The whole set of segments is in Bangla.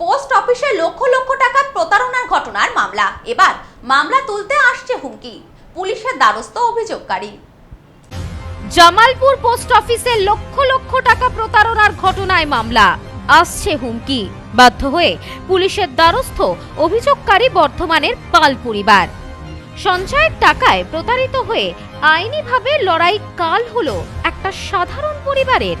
পোস্ট অফিসে লক্ষ লক্ষ টাকা প্রতারণার ঘটনার মামলা। এবার মামলা তুলতে আসছে হুমকি, পুলিশের দ্বারস্থ অভিযোগকারী। জামালপুর পোস্ট অফিসে লক্ষ লক্ষ টাকা প্রতারণার ঘটনায় মামলা, আসছে হুমকি। বাধ্য হয়ে পুলিশের দ্বারস্থ অভিযোগকারী বর্ধমানের পাল পরিবার। সঞ্চয়ের টাকায় প্রতারিত হয়ে আইনিভাবে লড়াই কাল হলো একটা সাধারণ পরিবারের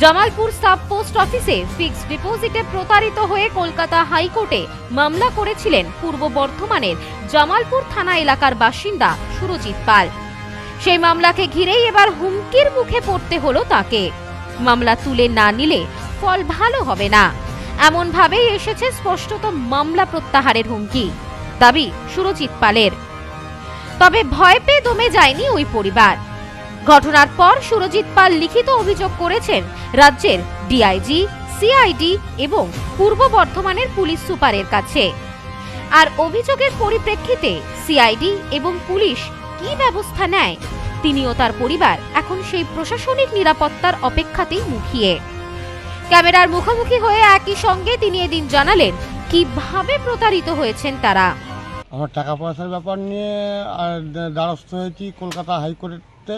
জামালপুর সাব পোস্ট অফিসে ফিক্সড ডিপোজিটে প্রতারিত হয়ে কলকাতা হাইকোর্টে মামলা করেছিলেন পূর্ব বর্ধমানের জামালপুর থানা এলাকার বাসিন্দা সুরজিৎ পাল। সেই মামলাকে ঘিরেই এবার হুমকির মুখে পড়তে হলো তাকে। মামলা তুলে না নিলে ফল ভালো হবে না। এমন ভাবেই এসেছে স্পষ্টত মামলা প্রত্যাহারের হুমকি। দাবি সুরজিৎ পালের। তবে ভয় পেয়ে দমে যায়নি ওই পরিবার। ঘটনার পর সুরজিৎ পাল লিখিত অভিযোগ করেছেন রাজ্যের ডিআইজি, সিআইডি এবং পূর্ব বর্ধমানের পুলিশ সুপারের কাছে। আর অভিযোগের পরিপ্রেক্ষিতে সিআইডি এবং পুলিশ কি ব্যবস্থা নেয়, তিনি ও তার পরিবার এখন সেই প্রশাসনিক নিরাপত্তার অপেক্ষাতেই মুখিয়ে। ক্যামেরার মুখোমুখি হয়ে একই সঙ্গে তিনি এদিন জানালেন, কীভাবে প্রতারিত হয়েছেন তারা। আমার টাকা পয়সার ব্যাপার নিয়ে দ্বারস্থ হয়েছি কলকাতা হাইকোর্টে।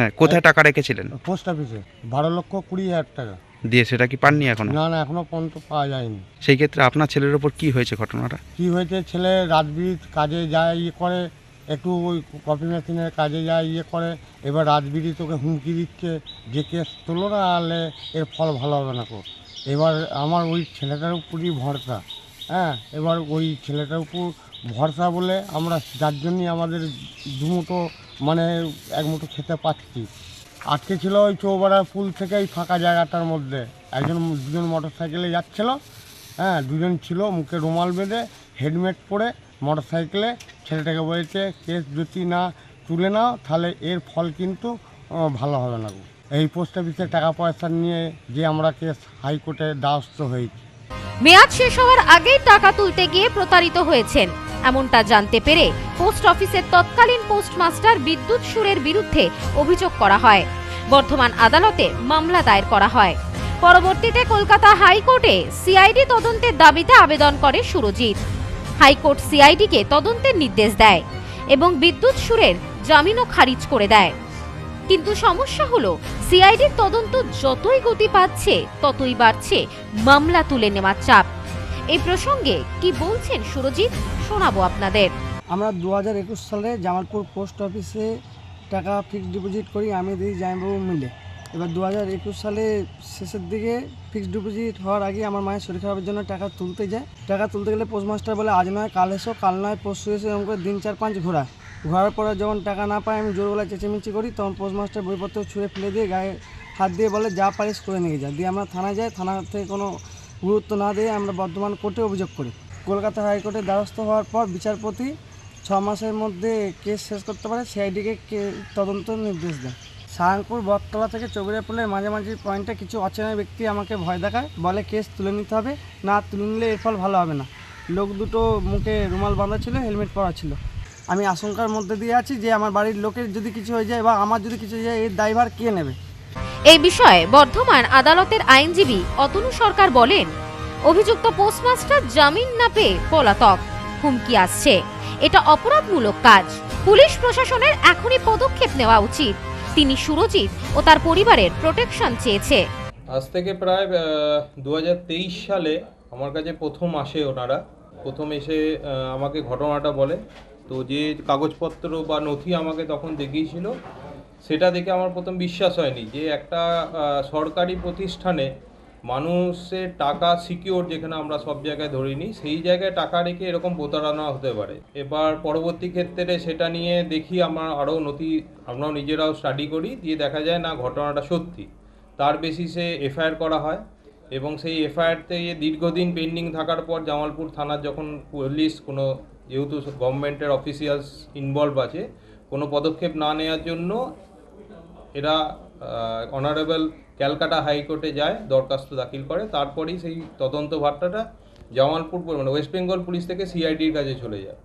হ্যাঁ কোথায় টাকা রেখেছিলেন? পোস্ট অফিসে। বারো লক্ষ কুড়ি হাজার টাকা। দিয়ে সেটা কি পাননি এখনও? না না এখনও পর্যন্ত পাওয়া যায়নি। সেই ক্ষেত্রে আপনার ছেলের ওপর কি হয়েছে ঘটনাটা? কি হয়েছে? ছেলে রাতবিরিত কাজে যায় ইয়ে করে একটু ওই কপি মেশিনের কাজে যায় ইয়ে করে। এবার রাতবিরি তোকে হুমকি দিচ্ছে যে কেস তোলো না আলে এর ফল ভালো হবে না কো এবার আমার ওই ছেলেটার উপরই ভরসা। হ্যাঁ এবার ওই ছেলেটার উপর ভরসা বলে আমরা যার জন্যই আমাদের দুমুটো মানে এক মুঠো খেতে পাচ্ছি। আজকে ছিল ওই চৌবাড়া পুল থেকে এই ফাঁকা জায়গাটার মধ্যে। একজন দুজন মোটর সাইকেলে যাচ্ছিল হ্যাঁ দুজন ছিল মুখে রুমাল বেঁধে, হেলমেট পরে মোটর সাইকেলে ছেলেটাকে বলেছে, কেস যদি না তুলে নাও, তাহলে এর ফল কিন্তু ভালো হবে না এই পোস্ট অফিসে টাকা পয়সা নিয়ে যে আমরা কেস হাইকোর্টে দ্বারস্থ হয়েছি। মেয়াদ শেষ হওয়ার আগেই টাকা তুলতে গিয়ে প্রতারিত হয়েছেন। এমনটা জানতে পেরে পোস্ট অফিসের তৎকালীন পোস্টমাস্টার বিদ্যুৎ সুরের বিরুদ্ধে অভিযোগ করা হয়। বর্ধমান আদালতে মামলা দায়ের করা হয়। পরবর্তীতে কলকাতা হাইকোর্টে সিআইডি তদন্তের দাবিতে আবেদন করে সুরজিৎ। হাইকোর্ট সিআইডিকে তদন্তের নির্দেশ দেয় এবং বিদ্যুৎ সুরের জামিনও খারিজ করে দেয়। কিন্তু সমস্যা হলো, সিআইডির তদন্ত যতই গতি পাচ্ছে, ততই বাড়ছে মামলা তুলে নেওয়ার চাপ। এই প্রসঙ্গে কি বলছেন সুরজিৎ, শোনাবো আপনাদের। আমরা দু একুশ সালে জামালপুর পোস্ট অফিসে টাকা ফিক্সড ডিপোজিট করি, আমি দিই জামাইবাবু মিলে। এবার দু হাজার একুশ সালে শেষের দিকে ফিক্সড ডিপোজিট হওয়ার আগে আমার মায়ের শরীর খারাপের জন্য টাকা তুলতে যায়। টাকা তুলতে গেলে পোস্টমাস্টার বলে, আজ নয়, কাল এসো, কাল নয়, পরশু এসো, এরকম করে দিন চার পাঁচ ঘোরা ঘোরার পরে যখন টাকা না পাই আমি জোরবেলা চেঁচেমেচি করি, তখন পোস্টমাস্টার বইপত্র ছুঁড়ে ফেলে দিয়ে গায়ে হাত দিয়ে বলে, যা পারিস করে নিয়ে যা। দিয়ে আমরা থানায় যাই, থানা থেকে কোনো গুরুত্ব না দিয়ে আমরা বর্ধমান কোর্টে অভিযোগ করি। কলকাতা হাইকোর্টে দ্বারস্থ হওয়ার পর বিচারপতি ছ মাসের মধ্যে কেস শেষ করতে পারে সিআইডিকে তদন্ত নির্দেশ দেয়। সাহারনপুর বটতলা থেকে চৌবিরাপুলের মাঝামাঝি পয়েন্টে কিছু অচেনা ব্যক্তি আমাকে ভয় দেখায়, বলে কেস তুলে নিতে হবে, না তুলে নিলে এর ফল ভালো হবে না। লোক দুটো মুখে রুমাল বাঁধা ছিল, হেলমেট পরা ছিল। আমি আশঙ্কার মধ্যে দিয়ে আছি যে আমার বাড়ির লোকের যদি কিছু হয়ে যায় বা আমার যদি কিছু হয়ে যায়, এর দায়ভার কে নেবে? এই বিষয়ে বর্ধমান আদালতের আইনজীবী অতনু সরকার বলেন, অভিযুক্ত পোস্টমাস্টার জামিন না পেয়ে পলাতক। হুমকি আসছে। এটা অপরাধমূলক কাজ। পুলিশ প্রশাসনের এখনই পদক্ষেপ নেওয়া উচিত। তিনি সুরজিৎ ও তার পরিবারের প্রোটেকশন চেয়েছে। আজ থেকে প্রায় দু হাজার তেইশ সালে আমার কাছে প্রথম আসে ওনারা। প্রথম এসে আমাকে ঘটনাটা বলে। তো যে কাগজপত্র বা নথি আমাকে তখন দেখিয়েছিল সেটা দেখে আমার প্রথম বিশ্বাস হয়নি যে একটা সরকারি প্রতিষ্ঠানে মানুষের টাকা সিকিওর যেখানে আমরা সব জায়গায় ধরিনি সেই জায়গায় টাকা রেখে এরকম প্রতারণা হতে পারে। এবার পরবর্তী ক্ষেত্রে সেটা নিয়ে দেখি আমার আরও নথি, আমরাও নিজেরাও স্টাডি করি, দিয়ে দেখা যায় না ঘটনাটা সত্যি। তার বেসিসে এফআইআর করা হয় এবং সেই এফআইআরতে দীর্ঘদিন পেন্ডিং থাকার পর জামালপুর থানার যখন পুলিশ কোনো যেহেতু গভর্নমেন্টের অফিসিয়ালস ইনভলভ আছে, কোনো পদক্ষেপ না নেওয়ার জন্য এরা অনারেবল ক্যালকাটা হাইকোর্টে যায়, দরখাস্ত দাখিল করে, তারপরেই সেই তদন্ত ভাট্টাটা জামালপুর পুর- মানে ওয়েস্ট বেঙ্গল পুলিশ থেকে সিআইডির কাছে চলে যায়।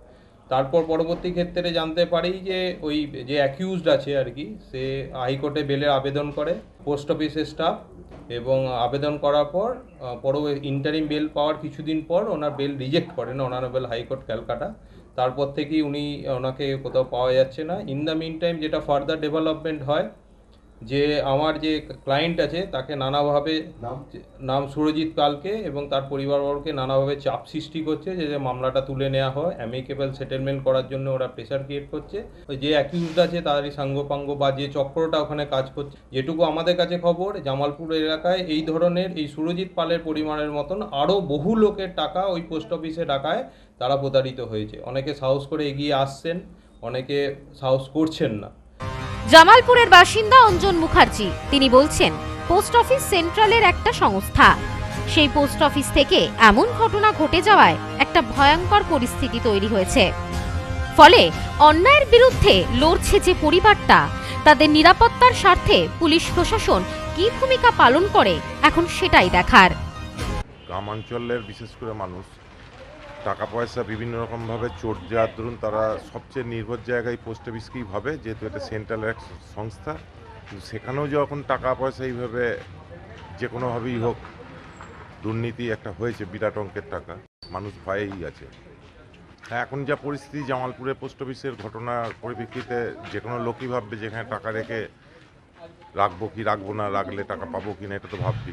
তারপর পরবর্তী ক্ষেত্রে জানতে পারি যে, ওই যে অ্যাকিউজড আছে আর কি, সে হাইকোর্টে বেলের আবেদন করে পোস্ট অফিসের স্টাফ এবং আবেদন করার পর পর ইন্টারিম বেল পাওয়ার কিছুদিন পর ওনার বেল রিজেক্ট করেন অনারেবল হাইকোর্ট ক্যালকাটা। তারপর থেকেই উনি ওনাকে কোথাও পাওয়া যাচ্ছে না। ইন দ্য মিন টাইম যেটা ফার্দার ডেভেলপমেন্ট হয় যে আমার যে ক্লায়েন্ট আছে তাকে নানাভাবে নাম? সুরজিৎ পালকে এবং তার পরিবারবর্গকে নানাভাবে চাপ সৃষ্টি করছে যে যে মামলাটা তুলে নেওয়া হয় অ্যামিকেবল সেটেলমেন্ট করার জন্য ওরা প্রেশার ক্রিয়েট করছে। ওই যে অ্যাকিউজড আছে তারই সাঙ্গপাঙ্গ বা যে চক্রটা ওখানে কাজ করছে। যেটুকু আমাদের কাছে খবর জামালপুর এলাকায় এই ধরনের এই সুরজিৎ পালের পরিমাণের মতন আরও বহু লোকের টাকা ওই পোস্ট অফিসে ডাকায় তারা প্রতারিত হয়েছে। অনেকে সাহস করে এগিয়ে আসছেন অনেকে সাহস করছেন না। জামালপুরের বাসিন্দা অঞ্জন মুখার্জি। তিনি বলছেন, পোস্ট অফিস সেন্ট্রালের একটা সংস্থা। সেই পোস্ট অফিস থেকে এমন ঘটনা ঘটে যাওয়ায় একটা ভয়ঙ্কর পরিস্থিতি তৈরি হয়েছে। ফলে অন্যায়ের বিরুদ্ধে লড়ছে যে পরিবারটা, তাদের নিরাপত্তার স্বার্থে পুলিশ প্রশাসন কি ভূমিকা পালন করে, এখন সেটাই দেখার। গ্রামাঞ্চলের বিশেষ করে মানুষ টাকা পয়সা বিভিন্ন রকমভাবে চোট যাওয়ার দরুন তারা সবচেয়ে নির্ভর জায়গায় পোস্ট অফিসকেই ভাবে, যেহেতু এটা সেন্ট্রালের এক সংস্থা, কিন্তু সেখানেও যখন টাকা পয়সা এইভাবে যে কোনোভাবেই হোক, দুর্নীতি একটা হয়েছে বিরাট অঙ্কের টাকা, মানুষ ভয়েই আছে। হ্যাঁ এখন যা পরিস্থিতি, জামালপুরে পোস্ট অফিসের ঘটনার পরিপ্রেক্ষিতে যে কোনো লোকই ভাববে যেখানে টাকা রেখে রাখব কি রাখব না, রাখলে টাকা পাবো কি না এটা তো ভাববি